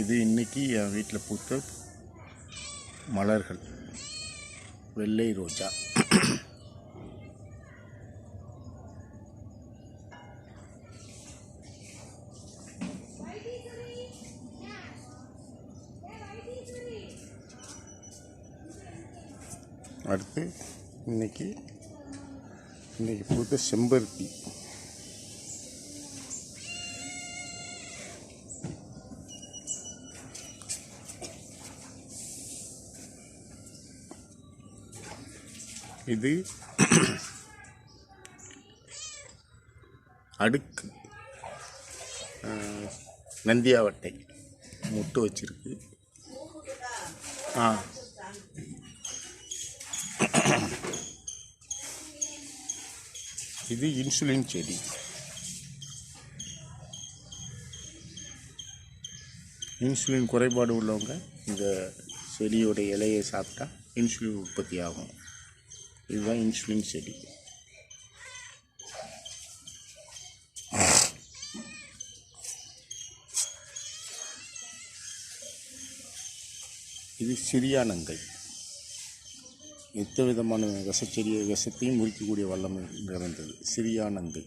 இது இன்னைக்கு என் வீட்டில் பூத்த மலர்கள். வெள்ளை ரோஜா. அடுத்து இன்னைக்கு இன்னைக்கு பூத்த செம்பருத்தி. இது அடுக்கு. நந்தியாவட்டை. முட்டு வச்சிருக்கு. ஆ. இது இன்சுலின் செடி. இன்சுலின் குறைபாடு உள்ளவங்க இந்த செடியோட இலையை சாப்பிட்டா இன்சுலின் உற்பத்தி ஆகும். இதுதான் இன்சுலின் செடி இது சிறியானங்கை எந்த விதமான விஷச்செடியை விஷத்தையும் முறிக்கக்கூடிய வல்லமை நிறைந்தது. சிறியானங்கை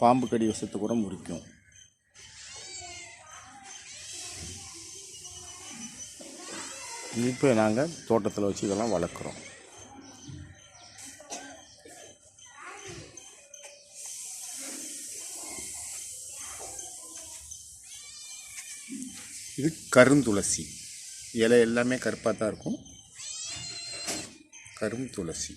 பாம்பு கடி விஷத்தை கூட முறிக்கும். இப்போ நாங்கள் தோட்டத்தில் வச்சு இதெல்லாம் வளர்க்குறோம். இது கருந்துளசி. இலை எல்லாமே கருப்பாக தான் இருக்கும். கரும் துளசி